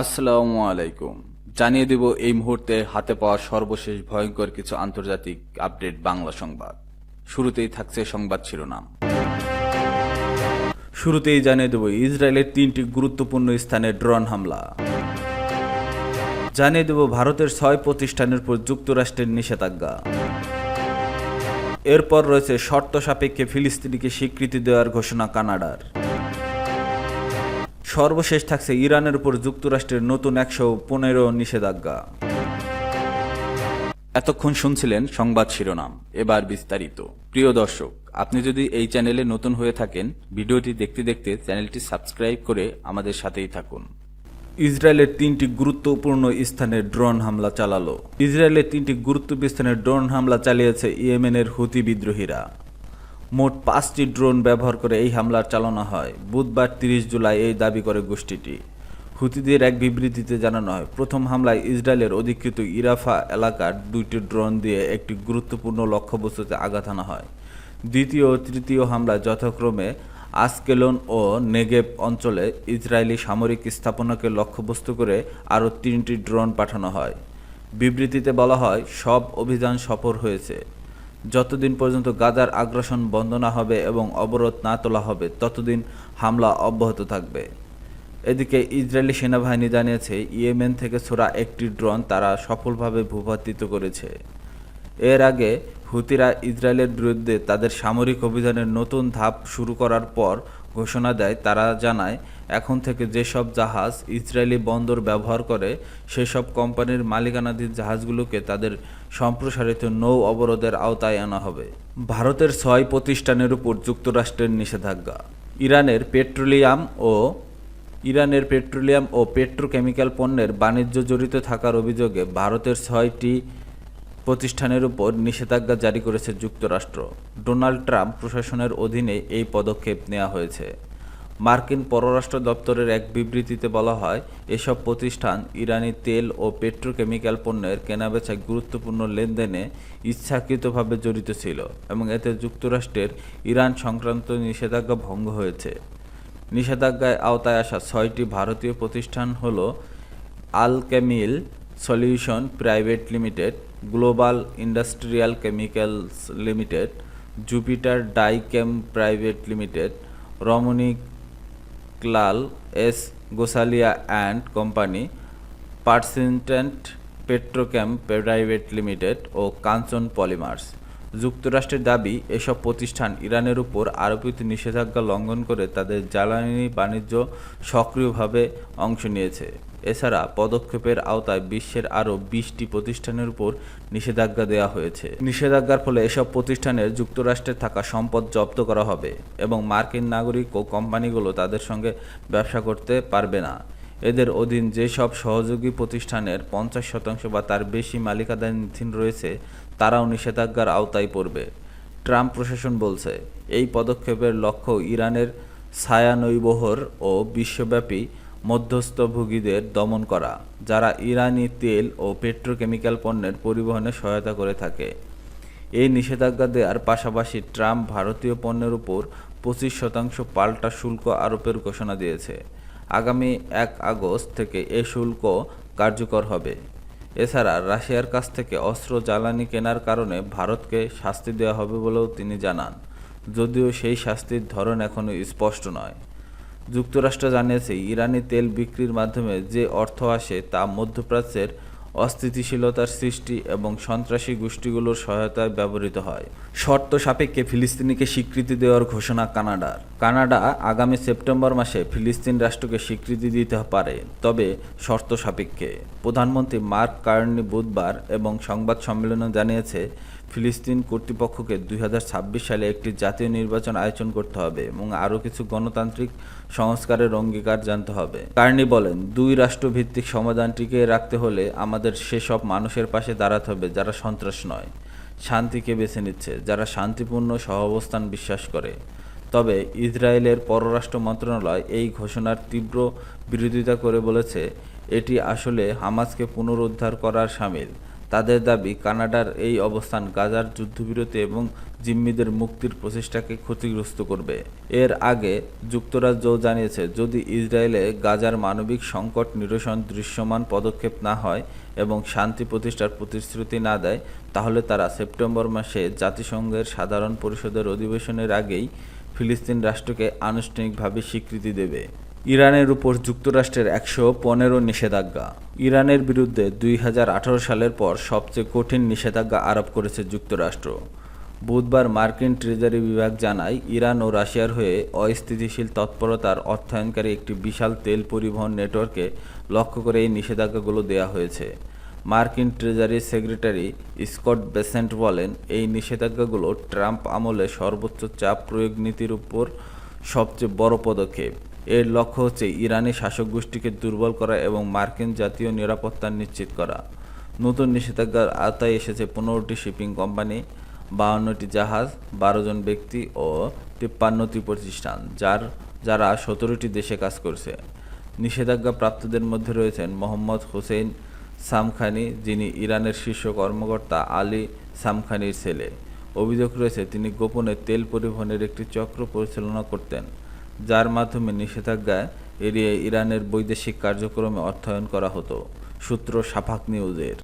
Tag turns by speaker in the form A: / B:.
A: আসসালামু আলাইকুম। জানিয়ে দেব এই মুহূর্তে হাতে পাওয়া সর্বশেষ ভয়ঙ্কর কিছু আন্তর্জাতিক আপডেট বাংলা সংবাদ। শুরুতেই থাকছে সংবাদ শিরোনাম। শুরুতেই জানিয়ে দেব ইসরায়েলের তিনটি গুরুত্বপূর্ণ স্থানে ড্রোন হামলা। জানিয়ে দেব ভারতের ছয় প্রতিষ্ঠানের উপর যুক্তরাষ্ট্রের নিষেধাজ্ঞা। এরপর রয়েছে শর্ত সাপেক্ষে ফিলিস্তিনিকে স্বীকৃতি দেওয়ার ঘোষণা কানাডার। সর্বশেষ থাকছে ইরানের উপর যুক্তরাষ্ট্রের নতুন একশো পনেরো নিষেধাজ্ঞা। এতক্ষণ শুনছিলেন সংবাদ শিরোনাম, এবার বিস্তারিত। প্রিয় দর্শক, আপনি যদি এই চ্যানেলে নতুন হয়ে থাকেন, ভিডিওটি দেখতে দেখতে চ্যানেলটি সাবস্ক্রাইব করে আমাদের সাথেই থাকুন। ইসরায়েলের তিনটি গুরুত্বপূর্ণ স্থানে ড্রোন হামলা চালালো। ইসরায়েলের তিনটি গুরুত্বপূর্ণ স্থানে ড্রোন হামলা চালিয়েছে ইয়েমেনের হুতি বিদ্রোহীরা। মোট পাঁচটি ড্রোন ব্যবহার করে এই হামলা চালানো হয়। বুধবার তিরিশ জুলাই এই দাবি করে গোষ্ঠীটি। হুতিদের এক বিবৃতিতে জানানো হয়, প্রথম হামলায় ইসরায়েলের অধিকৃত ইরাফা এলাকার দুইটি ড্রোন দিয়ে একটি গুরুত্বপূর্ণ লক্ষ্যবস্তুতে আঘাত আনা হয়। দ্বিতীয় ও তৃতীয় হামলা যথাক্রমে আসকেলন ও নেগেব অঞ্চলে ইসরায়েলি সামরিক স্থাপনাকে লক্ষ্যবস্তু করে আরও তিনটি ড্রোন পাঠানো হয়। বিবৃতিতে বলা হয়, সব অভিযান সফল হয়েছে। যতদিন পর্যন্ত গাজার আগ্রাসন বন্ধ না হবে এবং অবরোধ না তোলা হবে, ততদিন হামলা অব্যাহত থাকবে। এদিকে ইসরায়েলি সেনাবাহিনী জানিয়েছে, ইয়েমেন থেকে ছোড়া একটি ড্রোন তারা সফলভাবে ভূপাতিত করেছে। এর আগে হুতিরা ইসরায়েলের বিরুদ্ধে তাদের সামরিক অভিযানের নতুন ধাপ শুরু করার পর ঘোষণা দেয়, তারা জানায়, এখন থেকে যেসব জাহাজ ইসরায়েলি বন্দর ব্যবহার করে, সেসব কোম্পানির মালিকানাধীন জাহাজগুলোকে তাদের সম্প্রসারিত নৌ অবরোধের আওতায় আনা হবে। ভারতের ছয় প্রতিষ্ঠানের উপর যুক্তরাষ্ট্রের নিষেধাজ্ঞা। ইরানের পেট্রোলিয়াম ও ইরানের পেট্রোলিয়াম ও পেট্রোকেমিক্যাল পণ্যের বাণিজ্য জড়িত থাকার অভিযোগে ভারতের ছয়টি প্রতিষ্ঠানের উপর নিষেধাজ্ঞা জারি করেছে যুক্তরাষ্ট্র। ডোনাল্ড ট্রাম্প প্রশাসনের অধীনে এই পদক্ষেপ নেওয়া হয়েছে। মার্কিন পররাষ্ট্র দপ্তরের এক বিবৃতিতে বলা হয়, এসব প্রতিষ্ঠান ইরানি তেল ও পেট্রোকেমিক্যাল পণ্যের কেনাবেচায় গুরুত্বপূর্ণ লেনদেনে ইচ্ছাকৃতভাবে জড়িত ছিল এবং এতে যুক্তরাষ্ট্রের ইরান সংক্রান্ত নিষেধাজ্ঞা ভঙ্গ হয়েছে। নিষেধাজ্ঞায় আওতায় আসা ছয়টি ভারতীয় প্রতিষ্ঠান হল alchemical solution private limited global industrial chemicals limited Jupiter Dyechem private limited Ramniklal S Gosalia and company persistent petrochem private limited O Kanchan polymers যুক্তরাষ্ট্রের দাবি, এসব প্রতিষ্ঠান ইরানের উপর আরোপিত নিষেধাজ্ঞা লঙ্ঘন করে তাদের জ্বালানি বাণিজ্য সক্রিয়ভাবে অংশ নিয়েছে। এছাড়া পদক্ষেপের আওতায় বিশ্বের আরও বিশটি প্রতিষ্ঠানের উপর নিষেধাজ্ঞা দেওয়া হয়েছে। নিষেধাজ্ঞার ফলে এসব প্রতিষ্ঠানের যুক্তরাষ্ট্রে থাকা সম্পদ জব্দ করা হবে এবং মার্কিন নাগরিক ও কোম্পানিগুলো তাদের সঙ্গে ব্যবসা করতে পারবে না। এদের অধীন যেসব সহযোগী প্রতিষ্ঠানের পঞ্চাশ শতাংশ বা তার বেশি মালিকানাধীন রয়েছে তারাও নিষেধাজ্ঞার আওতায় পড়বে। ট্রাম্প প্রশাসন বলছে, এই পদক্ষেপের লক্ষ্য ইরানের ছায়ানৈবহর ও বিশ্বব্যাপী মধ্যস্থভোগীদের দমন করা, যারা ইরানি তেল ও পেট্রোকেমিক্যাল পণ্যের পরিবহনে সহায়তা করে থাকে। এই নিষেধাজ্ঞা দেওয়ার পাশাপাশি ট্রাম্প ভারতীয় পণ্যের উপর পঁচিশ শতাংশ পাল্টা শুল্ক আরোপের ঘোষণা দিয়েছে। আগামী এক আগস্ট থেকে এ শুল্ক কার্যকর হবে। এছাড়া রাশিয়ার কাছ থেকে অস্ত্র জ্বালানি কেনার কারণে ভারতকে শাস্তি দেওয়া হবে বলেও তিনি জানান। যদিও সেই শাস্তির ধরন এখনও স্পষ্ট নয়। যুক্তরাষ্ট্র জানিয়েছে, ইরানি তেল বিক্রির মাধ্যমে যে অর্থ আসে তা মধ্যপ্রাচ্যের অস্থিতিশীলতার সৃষ্টি এবং সন্ত্রাসী গোষ্ঠীগুলোর সহায়তায় ব্যবহৃত হয়। শর্ত সাপেক্ষে ফিলিস্তিনিকে স্বীকৃতি দেওয়ার ঘোষণা কানাডার। কানাডা আগামী সেপ্টেম্বর মাসে ফিলিস্তিন রাষ্ট্রকে স্বীকৃতি দিতে পারে, তবে শর্ত সাপেক্ষে। প্রধানমন্ত্রী মার্ক কার্নি বুধবার এবং সংবাদ সম্মেলনে জানিয়েছে, ফিলিস্তিন কর্তৃপক্ষকে দুই হাজার ছাব্বিশ সালে একটি জাতীয় নির্বাচন আয়োজন করতে হবে এবং আরও কিছু গণতান্ত্রিক সংস্কারের অঙ্গীকার জানতে হবে। কার্নি বলেন, দুই রাষ্ট্রভিত্তিক সমাধান টিকিয়ে রাখতে হলে আমাদের সেসব মানুষের পাশে দাঁড়াতে হবে, যারা সন্ত্রাস নয়। শান্তিকে বেছে নিচ্ছে, যারা শান্তিপূর্ণ সহাবস্থান বিশ্বাস করে। তবে ইসরায়েলের পররাষ্ট্র মন্ত্রণালয় এই ঘোষণার তীব্র বিরোধিতা করে বলেছে, এটি আসলে হামাজকে পুনরুদ্ধার করার সামিল। তাদের দাবি, কানাডার এই অবস্থান গাজার যুদ্ধবিরতি এবং জিম্মিদের মুক্তির প্রচেষ্টাকে ক্ষতিগ্রস্ত করবে। এর আগে যুক্তরাজ্যও জানিয়েছে, যদি ইসরায়েলে গাজার মানবিক সংকট নিরসন দৃশ্যমান পদক্ষেপ না হয় এবং শান্তি প্রতিষ্ঠার প্রতিশ্রুতি না দেয়, তাহলে তারা সেপ্টেম্বর মাসে জাতিসংঘের সাধারণ পরিষদের অধিবেশনের আগেই ফিলিস্তিন রাষ্ট্রকে আনুষ্ঠানিকভাবে স্বীকৃতি দেবে। ইরানের উপর যুক্তরাষ্ট্রের একশো পনেরো নিষেধাজ্ঞা। ইরানের বিরুদ্ধে দুই হাজার আঠারো সালের পর সবচেয়ে কঠিন নিষেধাজ্ঞা আরোপ করেছে যুক্তরাষ্ট্র। বুধবার মার্কিন ট্রেজারি বিভাগ জানায়, ইরান ও রাশিয়ার হয়ে অস্থিতিশীল তৎপরতার অর্থায়নকারী একটি বিশাল তেল পরিবহন নেটওয়ার্কে লক্ষ্য করে এই নিষেধাজ্ঞাগুলো দেওয়া হয়েছে। মার্কিন ট্রেজারি সেক্রেটারি স্কট বেসেন্ট বলেন, এই নিষেধাজ্ঞাগুলো ট্রাম্প আমলে সর্বোচ্চ চাপ প্রয়োগ নীতির উপর সবচেয়ে বড় পদক্ষেপ। এর লক্ষ্য হচ্ছে ইরানি শাসক গোষ্ঠীকে দুর্বল করা এবং মার্কিন জাতীয় নিরাপত্তা নিশ্চিত করা। নতুন নিষেধাজ্ঞার আওতায় এসেছে পনেরোটি শিপিং কোম্পানি, বাহান্নটি জাহাজ, বারো জন ব্যক্তি ও তিপ্পান্নটি প্রতিষ্ঠান, যার, যারা সতেরোটি দেশে কাজ করছে। নিষেধাজ্ঞা প্রাপ্তদের মধ্যে রয়েছেন মোহাম্মদ হোসেন সামখানি, যিনি ইরানের শীর্ষ কর্মকর্তা আলী সামখানির ছেলে। অভিযোগ রয়েছে, তিনি গোপনে তেল পরিবহনের একটি চক্র পরিচালনা করতেন। যার মাধ্যমে নিষেধাজ্ঞায় এড়িয়ে ইরানের বৈদেশিক কার্যক্রমে অর্থায়ন করা হতো সূত্র সাফাক নিউজের।